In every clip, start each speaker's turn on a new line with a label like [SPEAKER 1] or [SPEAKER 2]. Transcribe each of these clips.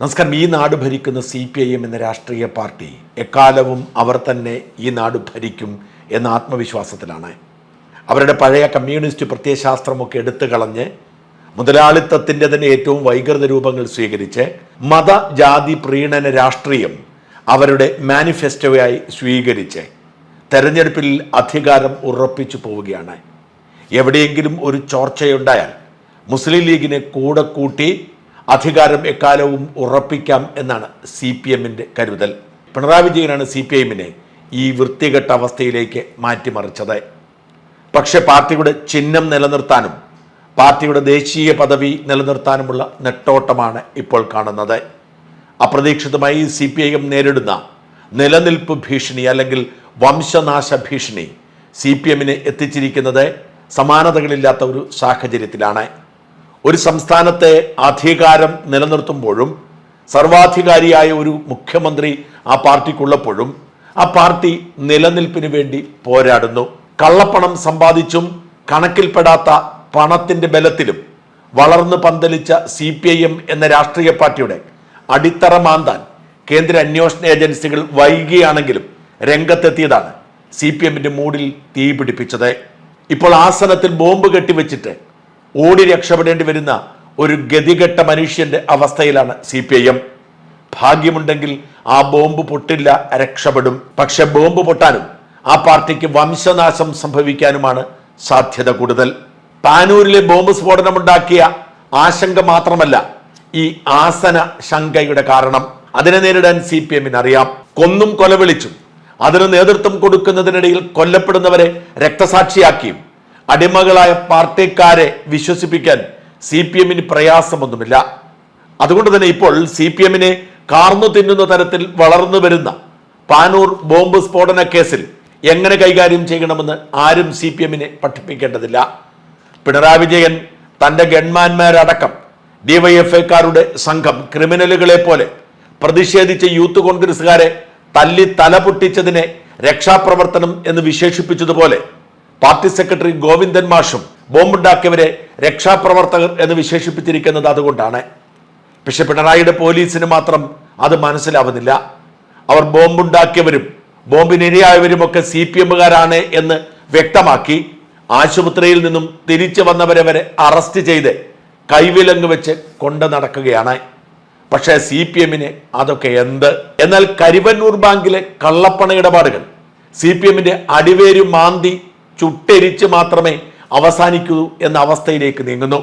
[SPEAKER 1] നമസ്കാരം. ഈ നാട് ഭരിക്കുന്ന സി പി ഐ എം എന്ന രാഷ്ട്രീയ പാർട്ടി എക്കാലവും അവർ തന്നെ ഈ നാട് ഭരിക്കും എന്ന ആത്മവിശ്വാസത്തിലാണ്. അവരുടെ പഴയ കമ്മ്യൂണിസ്റ്റ് പ്രത്യയശാസ്ത്രമൊക്കെ എടുത്തു കളഞ്ഞ് മുതലാളിത്തത്തിന്റെ തന്നെ ഏറ്റവും വൈകൃത രൂപങ്ങൾ സ്വീകരിച്ച് മത ജാതി പ്രീണന രാഷ്ട്രീയം അവരുടെ മാനിഫെസ്റ്റോയായി സ്വീകരിച്ച് തെരഞ്ഞെടുപ്പിൽ അധികാരം ഉറപ്പിച്ചു പോവുകയാണ്. എവിടെയെങ്കിലും ഒരു ചോർച്ചയുണ്ടായാൽ മുസ്ലിം ലീഗിനെ കൂടെ കൂട്ടി അധികാരം എക്കാലവും ഉറപ്പിക്കാം എന്നാണ് സി പി എമ്മിന്റെ കരുതൽ. പിണറായി വിജയനാണ് സി പി എമ്മിനെ ഈ വൃത്തികെട്ട അവസ്ഥയിലേക്ക് മാറ്റിമറിച്ചത്. പക്ഷേ പാർട്ടിയുടെ ചിഹ്നം നിലനിർത്താനും പാർട്ടിയുടെ ദേശീയ പദവി നിലനിർത്താനുമുള്ള നെട്ടോട്ടമാണ് ഇപ്പോൾ കാണുന്നത്. അപ്രതീക്ഷിതമായി സി പി ഐ എം നേരിടുന്ന നിലനിൽപ്പ് ഭീഷണി അല്ലെങ്കിൽ വംശനാശ ഭീഷണി സി പി എമ്മിനെ എത്തിച്ചിരിക്കുന്നത് സമാനതകളില്ലാത്ത ഒരു സാഹചര്യത്തിലാണ്. ഒരു സംസ്ഥാനത്തെ അധികാരം നിലനിർത്തുമ്പോഴും സർവാധികാരിയായ ഒരു മുഖ്യമന്ത്രി ആ പാർട്ടിക്കുള്ളപ്പോഴും ആ പാർട്ടി നിലനിൽപ്പിന് വേണ്ടി പോരാടുന്നു. കള്ളപ്പണം സമ്പാദിച്ചും കണക്കിൽപ്പെടാത്ത പണത്തിന്റെ ബലത്തിലും വളർന്നു പന്തലിച്ച സി പി ഐ എം എന്ന രാഷ്ട്രീയ പാർട്ടിയുടെ അടിത്തറ മാന്താൻ കേന്ദ്ര അന്വേഷണ ഏജൻസികൾ വൈകിയാണെങ്കിലും രംഗത്തെത്തിയതാണ് സി പി എമ്മിന്റെ മൂടിൽ തീ പിടിപ്പിച്ചത് ഇപ്പോൾ ആസനത്തിൽ ബോംബ് കെട്ടിവെച്ചിട്ട് ഓടി രക്ഷപ്പെടേണ്ടി വരുന്ന ഒരു ഗതികെട്ട മനുഷ്യന്റെ അവസ്ഥയിലാണ് സി പി ഐ എം. ഭാഗ്യമുണ്ടെങ്കിൽ ആ ബോംബ് പൊട്ടില്ല രക്ഷപ്പെടും. പക്ഷെ ബോംബ് പൊട്ടാനും ആ പാർട്ടിക്ക് വംശനാശം സംഭവിക്കാനുമാണ് സാധ്യത കൂടുതൽ. പാനൂരിലെ ബോംബ് സ്ഫോടനമുണ്ടാക്കിയ ആശങ്ക മാത്രമല്ല ഈ ആസന ശങ്കയുടെ കാരണം. അതിനെ നേരിടാൻ സി പി എമ്മിന് അറിയാം കൊന്നും കൊലവിളിച്ചും അതിന് നേതൃത്വം കൊടുക്കുന്നതിനിടയിൽ കൊല്ലപ്പെടുന്നവരെ രക്തസാക്ഷിയാക്കിയും അടിമകളായ പാർട്ടിക്കാരെ വിശ്വസിപ്പിക്കാൻ സി പി എമ്മിന് പ്രയാസമൊന്നുമില്ല. അതുകൊണ്ട് തന്നെ ഇപ്പോൾ സി പി എമ്മിനെ കാർന്നു തിന്നുന്ന തരത്തിൽ വളർന്നു വരുന്ന പാനൂർ ബോംബ് സ്ഫോടന കേസിൽ എങ്ങനെ കൈകാര്യം ചെയ്യണമെന്ന് ആരും സി പി എമ്മിനെ പഠിപ്പിക്കേണ്ടതില്ല. പിണറായി വിജയൻ തന്റെ ഗൺമാന്മാരടക്കം ഡിവൈഎഫ്ഐക്കാരുടെ സംഘം ക്രിമിനലുകളെ പോലെ പ്രതിഷേധിച്ച യൂത്ത് കോൺഗ്രസ്സുകാരെ തല്ലി തല പൊട്ടിച്ചതിനെ രക്ഷാപ്രവർത്തനം എന്ന് വിശേഷിപ്പിച്ചതുപോലെ പാർട്ടി സെക്രട്ടറി ഗോവിന്ദൻ മാഷും ബോംബുണ്ടാക്കിയവരെ രക്ഷാപ്രവർത്തകർ എന്ന് വിശേഷിപ്പിച്ചിരിക്കുന്നത് അതുകൊണ്ടാണ്. പക്ഷെ പിണറായിയുടെ പോലീസിന് മാത്രം അത് മനസ്സിലാവുന്നില്ല. അവർ ബോംബുണ്ടാക്കിയവരും ബോംബിനിരയായവരും ഒക്കെ സി പി എമ്മുകാരാണ് എന്ന് വ്യക്തമാക്കി ആശുപത്രിയിൽ നിന്നും തിരിച്ചു വന്നവരെ വരെ അറസ്റ്റ് ചെയ്ത് കൈവിലങ്ങ് വെച്ച് കൊണ്ടു നടക്കുകയാണ്. പക്ഷേ സി പി എമ്മിന് അതൊക്കെ എന്ത്? എന്നാൽ കരിവന്നൂർ ബാങ്കിലെ കള്ളപ്പണ ഇടപാടുകൾ സി പി എമ്മിന്റെ അടിവേരും മാന്തി ചുട്ടെരിച്ച് മാത്രമേ അവസാനിക്കൂ എന്ന അവസ്ഥയിലേക്ക് നീങ്ങുന്നു.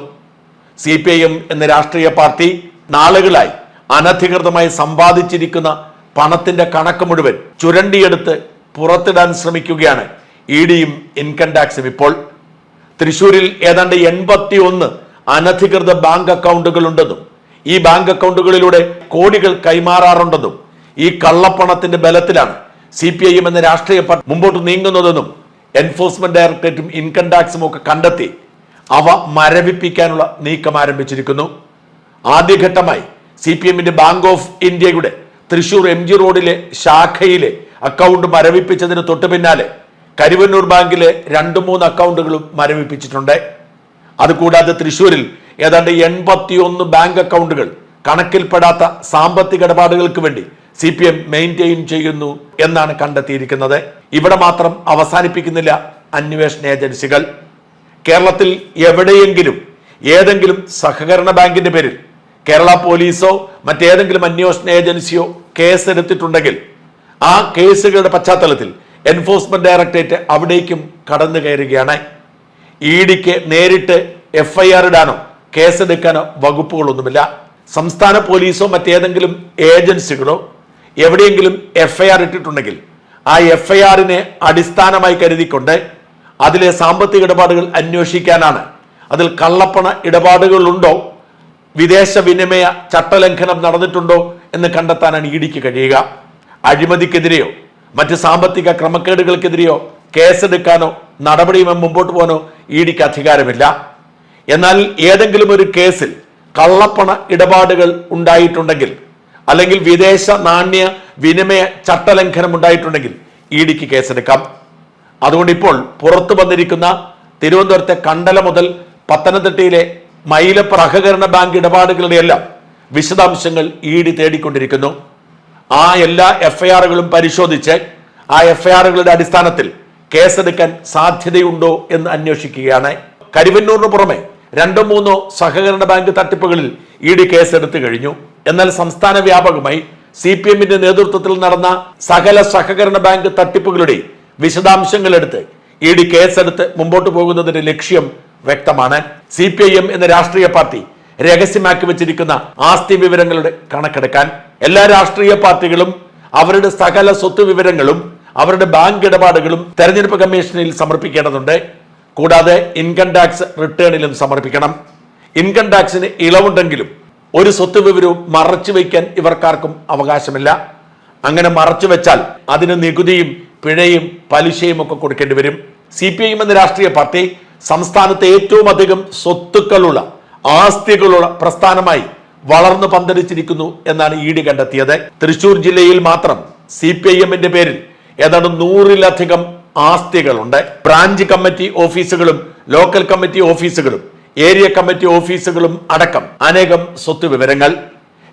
[SPEAKER 1] സി പി ഐ എം എന്ന രാഷ്ട്രീയ പാർട്ടി നാളുകളായി അനധികൃതമായി സമ്പാദിച്ചിരിക്കുന്ന പണത്തിന്റെ കണക്ക് മുഴുവൻ ചുരണ്ടിയെടുത്ത് പുറത്തിടാൻ ശ്രമിക്കുകയാണ് ഇ ഡിയും ഇൻകം ടാക്സും ഇപ്പോൾ. തൃശൂരിൽ ഏതാണ്ട് എൺപത്തി ഒന്ന് അനധികൃത ബാങ്ക് അക്കൗണ്ടുകൾ ഉണ്ടെന്നും ഈ ബാങ്ക് അക്കൗണ്ടുകളിലൂടെ കോടികൾ കൈമാറാറുണ്ടെന്നും ഈ കള്ളപ്പണത്തിന്റെ ബലത്തിലാണ് സി പി ഐ എം എന്ന രാഷ്ട്രീയ പാർട്ടി മുമ്പോട്ട് നീങ്ങുന്നതെന്നും എൻഫോഴ്സ്മെന്റ് ഡയറക്ടറേറ്റും ഇൻകം ടാക്സും ഒക്കെ കണ്ടെത്തി അവ മരവിപ്പിക്കാനുള്ള നീക്കം ആരംഭിച്ചിരിക്കുന്നു. ആദ്യഘട്ടമായി സി പി എമ്മിന്റെ ബാങ്ക് ഓഫ് ഇന്ത്യയുടെ തൃശൂർ എം ജി റോഡിലെ ശാഖയിലെ അക്കൗണ്ട് മരവിപ്പിച്ചതിന് തൊട്ടു പിന്നാലെ കരുവന്നൂർ ബാങ്കിലെ രണ്ട് മൂന്ന് അക്കൗണ്ടുകളും മരവിപ്പിച്ചിട്ടുണ്ട്. അതുകൂടാതെ തൃശൂരിൽ ഏതാണ്ട് എൺപത്തിയൊന്ന് ബാങ്ക് അക്കൗണ്ടുകൾ കണക്കിൽപ്പെടാത്ത സാമ്പത്തിക ഇടപാടുകൾക്ക് വേണ്ടി സി പി എം മെയിന്റെയിൻ ചെയ്യുന്നു എന്നാണ് കണ്ടെത്തിയിരിക്കുന്നത്. ഇവിടെ മാത്രം അവസാനിപ്പിക്കുന്നില്ല അന്വേഷണ ഏജൻസികൾ. കേരളത്തിൽ എവിടെയെങ്കിലും ഏതെങ്കിലും സഹകരണ ബാങ്കിന്റെ പേരിൽ കേരള പോലീസോ മറ്റേതെങ്കിലും അന്വേഷണ ഏജൻസിയോ കേസ് എടുത്തിട്ടുണ്ടെങ്കിൽ ആ കേസുകളുടെ പശ്ചാത്തലത്തിൽ എൻഫോഴ്സ്മെന്റ് ഡയറക്ടറേറ്റ് അവിടേക്കും കടന്നു കയറുകയാണ്. ഇ ഡിക്ക് നേരിട്ട് എഫ് ഐ ആർ ഇടാനോ കേസെടുക്കാനോ വകുപ്പുകളൊന്നുമില്ല. സംസ്ഥാന പോലീസോ മറ്റേതെങ്കിലും ഏജൻസികളോ എവിടെയെങ്കിലും എഫ് ഐ ആർ ഇട്ടിട്ടുണ്ടെങ്കിൽ ആ എഫ് ഐ ആറിനെ അടിസ്ഥാനമായി കരുതിക്കൊണ്ട് അതിലെ സാമ്പത്തിക ഇടപാടുകൾ അന്വേഷിക്കാനാണ്. അതിൽ കള്ളപ്പണ ഇടപാടുകളുണ്ടോ? വിദേശ വിനിമയ ചട്ടലംഘനം നടന്നിട്ടുണ്ടോ എന്ന് കണ്ടെത്താനാണ് ഇ ഡിക്ക് കഴിയുക. അഴിമതിക്കെതിരെയോ മറ്റ് സാമ്പത്തിക ക്രമക്കേടുകൾക്കെതിരെയോ കേസെടുക്കാനോ നടപടിയുമായി മുമ്പോട്ട് പോകാനോ ഇ ഡിക്ക് അധികാരമില്ല. എന്നാൽ ഏതെങ്കിലും ഒരു കേസിൽ കള്ളപ്പണ ഇടപാടുകൾ ഉണ്ടായിട്ടുണ്ടെങ്കിൽ അല്ലെങ്കിൽ വിദേശ നാണ്യ വിനിമയ ചട്ടലംഘനം ഉണ്ടായിട്ടുണ്ടെങ്കിൽ ഇ ഡിക്ക് കേസെടുക്കാം. അതുകൊണ്ട് ഇപ്പോൾ പുറത്തു വന്നിരിക്കുന്ന തിരുവനന്തപുരത്തെ കണ്ടല മുതൽ പത്തനംതിട്ടയിലെ മൈലപ്ര സഹകരണ ബാങ്ക് ഇടപാടുകളുടെ എല്ലാം വിശദാംശങ്ങൾ ഇ ഡി തേടിക്കൊണ്ടിരിക്കുന്നു. ആ എല്ലാ എഫ്ഐആറുകളും പരിശോധിച്ച് ആ എഫ്ഐആറുകളുടെ അടിസ്ഥാനത്തിൽ കേസെടുക്കാൻ സാധ്യതയുണ്ടോ എന്ന് അന്വേഷിക്കുകയാണ്. കരുവന്നൂറിന് പുറമെ രണ്ടോ മൂന്നോ സഹകരണ ബാങ്ക് തട്ടിപ്പുകളിൽ ഇ ഡി കേസെടുത്തു കഴിഞ്ഞു. എന്നാൽ സംസ്ഥാന വ്യാപകമായി സി പി എമ്മിന്റെ നേതൃത്വത്തിൽ നടന്ന സകല സഹകരണ ബാങ്ക് തട്ടിപ്പുകളുടെ വിശദാംശങ്ങൾ എടുത്ത് ഇ ഡി കേസെടുത്ത് മുമ്പോട്ട് പോകുന്നതിന്റെ ലക്ഷ്യം വ്യക്തമാണ്. സി പി ഐ എം എന്ന രാഷ്ട്രീയ പാർട്ടി രഹസ്യമാക്കി വെച്ചിരിക്കുന്ന ആസ്തി വിവരങ്ങളുടെ കണക്കെടുക്കാൻ എല്ലാ രാഷ്ട്രീയ പാർട്ടികളും അവരുടെ സകല സ്വത്ത് വിവരങ്ങളും അവരുടെ ബാങ്ക് ഇടപാടുകളും തെരഞ്ഞെടുപ്പ് കമ്മീഷനിൽ സമർപ്പിക്കേണ്ടതുണ്ട്. കൂടാതെ ഇൻകം ടാക്സ് റിട്ടേണിലും സമർപ്പിക്കണം. ഇൻകം ടാക്സിന് ഇളവുണ്ടെങ്കിലും ഒരു സ്വത്ത് വിവരവും മറച്ചു വയ്ക്കാൻ ഇവർക്കാർക്കും അവകാശമില്ല. അങ്ങനെ മറച്ചു വെച്ചാൽ അതിന് നികുതിയും പിഴയും പലിശയും ഒക്കെ കൊടുക്കേണ്ടി വരും. സി പി ഐ എന്ന രാഷ്ട്രീയ പാർട്ടി സംസ്ഥാനത്തെ ഏറ്റവും അധികം സ്വത്തുക്കളുള്ള ആസ്തികളുള്ള പ്രസ്ഥാനമായി വളർന്നു പന്തലിച്ചിരിക്കുന്നു എന്നാണ് ഇ ഡി കണ്ടെത്തിയത്. തൃശൂർ ജില്ലയിൽ മാത്രം സി പി ഐ എമ്മിന്റെ പേരിൽ ഏതാണ്ട് നൂറിലധികം ആസ്തികളുണ്ട്. ബ്രാഞ്ച് കമ്മിറ്റി ഓഫീസുകളും ലോക്കൽ കമ്മിറ്റി ഓഫീസുകളും ഏരിയ കമ്മിറ്റി ഓഫീസുകളും അടക്കം അനേകം സ്വത്ത് വിവരങ്ങൾ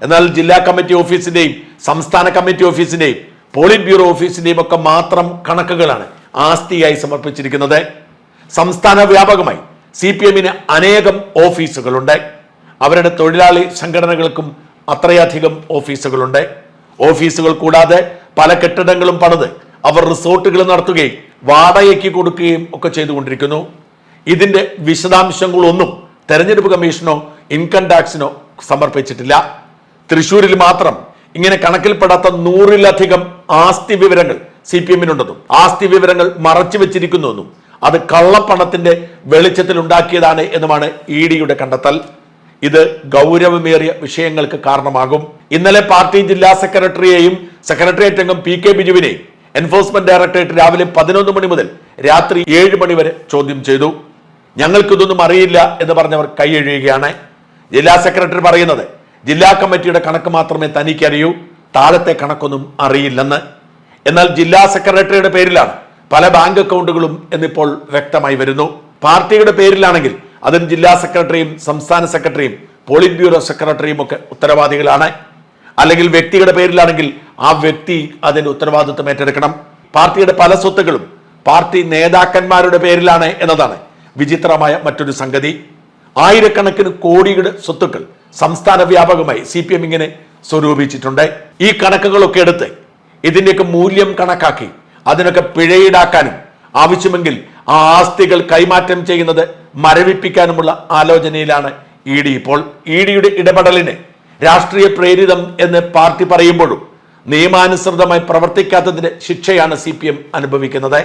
[SPEAKER 1] എന്നാൽ ജില്ലാ കമ്മിറ്റി ഓഫീസിന്റെയും സംസ്ഥാന കമ്മിറ്റി ഓഫീസിന്റെയും പോളിറ്റ് ബ്യൂറോ ഓഫീസിന്റെയും ഒക്കെ മാത്രം കണക്കുകളാണ് ആസ്തിയായി സമർപ്പിച്ചിരിക്കുന്നത്. സംസ്ഥാന വ്യാപകമായി സി പി എമ്മിന് അനേകം ഓഫീസുകളുണ്ട്. അവരുടെ തൊഴിലാളി സംഘടനകൾക്കും അത്രയധികം ഓഫീസുകളുണ്ട്. ഓഫീസുകൾ കൂടാതെ പല കെട്ടിടങ്ങളും പണിത് അവർ റിസോർട്ടുകൾ നടത്തുകയും വാടകയ്ക്ക് കൊടുക്കുകയും ഒക്കെ ചെയ്തുകൊണ്ടിരിക്കുന്നു. ഇതിന്റെ വിശദാംശങ്ങളൊന്നും തെരഞ്ഞെടുപ്പ് കമ്മീഷനോ ഇൻകം ടാക്സിനോ സമർപ്പിച്ചിട്ടില്ല. തൃശൂരിൽ മാത്രം ഇങ്ങനെ കണക്കിൽപ്പെടാത്ത നൂറിലധികം ആസ്തി വിവരങ്ങൾ സി പി എമ്മിനുണ്ടെന്നും ആസ്തി വിവരങ്ങൾ മറച്ചു വെച്ചിരിക്കുന്നുവെന്നും അത് കള്ളപ്പണത്തിന്റെ വെളിച്ചത്തിൽ ഉണ്ടാക്കിയതാണ് എന്നുമാണ് ഇ ഡിയുടെ കണ്ടെത്തൽ. ഇത് ഗൗരവമേറിയ വിഷയങ്ങൾക്ക് കാരണമാകും. ഇന്നലെ പാർട്ടി ജില്ലാ സെക്രട്ടറിയെയും സെക്രട്ടേറിയറ്റ് അംഗം പി കെ ബിജുവിനെയും എൻഫോഴ്സ്മെന്റ് ഡയറക്ടറേറ്റ് രാവിലെ പതിനൊന്ന് മണി മുതൽ രാത്രി ഏഴ് മണി വരെ ചോദ്യം ചെയ്തു. ഞങ്ങൾക്കിതൊന്നും അറിയില്ല എന്ന് പറഞ്ഞവർ കൈയെഴുകയാണ് ജില്ലാ സെക്രട്ടറി പറയുന്നത് ജില്ലാ കമ്മിറ്റിയുടെ കണക്ക് മാത്രമേ തനിക്കറിയൂ താഴത്തെ കണക്കൊന്നും അറിയില്ലെന്ന്. എന്നാൽ ജില്ലാ സെക്രട്ടറിയുടെ പേരിലാണ് പല ബാങ്ക് അക്കൗണ്ടുകളും എന്നിപ്പോൾ വ്യക്തമായി വരുന്നു. പാർട്ടിയുടെ പേരിലാണെങ്കിൽ അതിന് ജില്ലാ സെക്രട്ടറിയും സംസ്ഥാന സെക്രട്ടറിയും പോളിറ്റ് ബ്യൂറോ സെക്രട്ടറിയും ഒക്കെ ഉത്തരവാദികളാണ്. അല്ലെങ്കിൽ വ്യക്തിയുടെ പേരിലാണെങ്കിൽ ആ വ്യക്തി അതിന്റെ ഉത്തരവാദിത്വം ഏറ്റെടുക്കണം. പാർട്ടിയുടെ പല സ്വത്തുക്കളും പാർട്ടി നേതാക്കന്മാരുടെ പേരിലാണ് എന്നതാണ് വിചിത്രമായ മറ്റൊരു സംഗതി. ആയിരക്കണക്കിന് കോടിയുടെ സ്വത്തുക്കൾ സംസ്ഥാന വ്യാപകമായി സി പി എം ഇങ്ങനെ സ്വരൂപിച്ചിട്ടുണ്ട്. ഈ കണക്കുകളൊക്കെ എടുത്ത് ഇതിന്റെയൊക്കെ മൂല്യം കണക്കാക്കി അതിനൊക്കെ പിഴയീടാക്കാനും ആവശ്യമെങ്കിൽ ആ ആസ്തികൾ കൈമാറ്റം ചെയ്യുന്നത് മരവിപ്പിക്കാനുമുള്ള ആലോചനയിലാണ് ഇ ഡി ഇപ്പോൾ. ഇ ഡിയുടെ ഇടപെടലിന് രാഷ്ട്രീയ പ്രേരിതം എന്ന് പാർട്ടി പറയുമ്പോഴും നിയമാനുസൃതമായി പ്രവർത്തിക്കാത്തതിന്റെ ശിക്ഷയാണ് സി പി എം അനുഭവിക്കുന്നത്.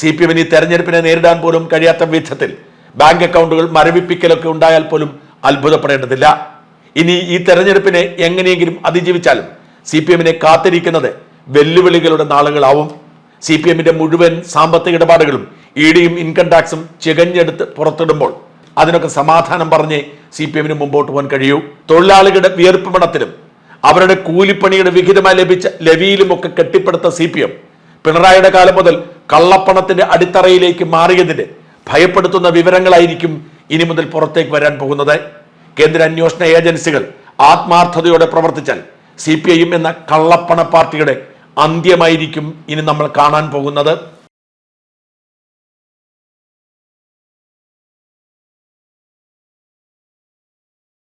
[SPEAKER 1] സി പി എമ്മിന് ഈ തെരഞ്ഞെടുപ്പിനെ നേരിടാൻ പോലും കഴിയാത്ത വിധത്തിൽ ബാങ്ക് അക്കൗണ്ടുകൾ മരവിപ്പിക്കലൊക്കെ ഉണ്ടായാൽ പോലും അത്ഭുതപ്പെടേണ്ടതില്ല. ഇനി ഈ തെരഞ്ഞെടുപ്പിനെ എങ്ങനെയെങ്കിലും അതിജീവിച്ചാലും സി പി എമ്മിനെ കാത്തിരിക്കുന്നത് വെല്ലുവിളികളുടെ നാളുകളാവും. സി പി എമ്മിന്റെ മുഴുവൻ സാമ്പത്തിക ഇടപാടുകളും ഇ ഡിയും ഇൻകം ടാക്സും ചികഞ്ഞെടുത്ത് പുറത്തിടുമ്പോൾ അതിനൊക്കെ സമാധാനം പറഞ്ഞ് സി പി എമ്മിന് മുമ്പോട്ട് പോകാൻ കഴിയൂ. തൊഴിലാളികളുടെ വിയർപ്പ് പണത്തിലും അവരുടെ കൂലിപ്പണിയുടെ വിഹിതമായി ലഭിച്ച ലവിയിലുമൊക്കെ കെട്ടിപ്പടുത്ത സി പി എം പിണറായിയുടെ കാലം മുതൽ കള്ളപ്പണത്തിന്റെ അടിത്തറയിലേക്ക് മാറിയതിന്റെ ഭയപ്പെടുത്തുന്ന വിവരങ്ങളായിരിക്കും ഇനി മുതൽ പുറത്തേക്ക് വരാൻ പോകുന്നത്. കേന്ദ്ര അന്വേഷണ ഏജൻസികൾ ആത്മാർത്ഥതയോടെ പ്രവർത്തിച്ചാൽ സി എന്ന കള്ളപ്പണ പാർട്ടിയുടെ അന്ത്യമായിരിക്കും ഇനി നമ്മൾ കാണാൻ പോകുന്നത്.